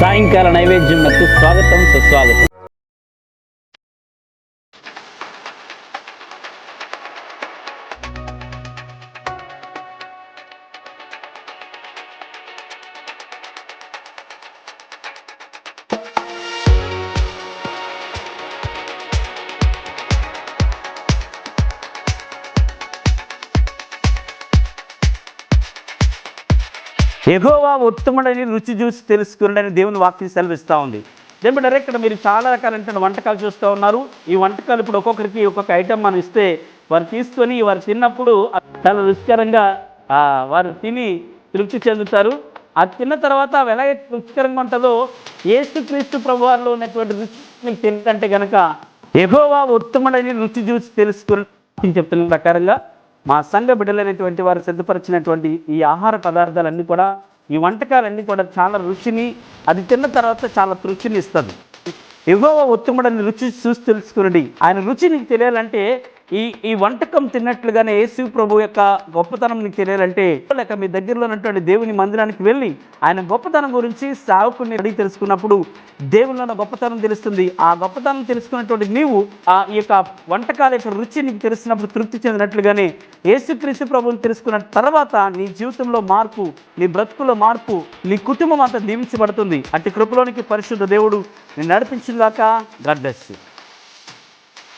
సాయంకాల నైవేద్యంకు స్వాగతం సుస్వాగతం. ఎగోవా ఉత్తముడని రుచి చూసి తెలుసుకున్నాడని దేవుని వాక్యం సెలవిస్తూ ఉంది. దేవుడు ఇక్కడ మీరు చాలా రకాలైన వంటకాలు చూస్తూ ఉన్నారు. ఈ వంటకాలు ఇప్పుడు ఒక్కొక్కరికి ఒక్కొక్క ఐటెం మనం ఇస్తే వారు తీసుకొని వారు తిన్నప్పుడు చాలా రుచికరంగా వారు తిని తృప్తి చెందుతారు. అది తిన్న తర్వాత అవి ఎలా రుచికరంగా ఉంటుందో ఏసు క్రీస్తు ప్రభువారిలో ఉన్నటువంటి రుచి మీకు తింటే కనుక ఎగోవా ఉత్తముడని రుచి చూసి తెలుసుకుని చెప్తున్న ప్రకారంగా మా సంఘ బిడ్డలైనటువంటి వారు సిద్ధపరిచినటువంటి ఈ ఆహార పదార్థాలన్నీ కూడా ఈ వంటకాలన్నీ కూడా చాలా రుచిని అది తిన్న తర్వాత చాలా తృప్తిని ఇస్తుంది. ఎగోవ ఉత్తముడని రుచి చూసి తెలుసుకునండి. ఆయన రుచి నీకు తెలియాలంటే ఈ ఈ వంటకం తిన్నట్లుగానే యేసు ప్రభు యొక్క గొప్పతనం నీకు తెలియాలంటే లేక మీ దగ్గరలో ఉన్నటువంటి దేవుని మందిరానికి వెళ్ళి ఆయన గొప్పతనం గురించి సావుకుని అడిగి తెలుసుకున్నప్పుడు దేవుని ఉన్న గొప్పతనం తెలుస్తుంది. ఆ గొప్పతనం తెలుసుకున్నటువంటి నీవు ఆ ఈ యొక్క వంటకాల యొక్క రుచి నీకు తెలిసినప్పుడు తృప్తి చెందినట్లుగానే యేసుక్రీస్తు ప్రభువుని తెలుసుకున్న తర్వాత నీ జీవితంలో మార్పు నీ బ్రతుకులో మార్పు నీ కుటుంబం అంతా దీవించబడుతుంది. అట్టి కృపలోనికి పరిశుద్ధ దేవుడు నేను నడిపించిందాక గడ్డస్సు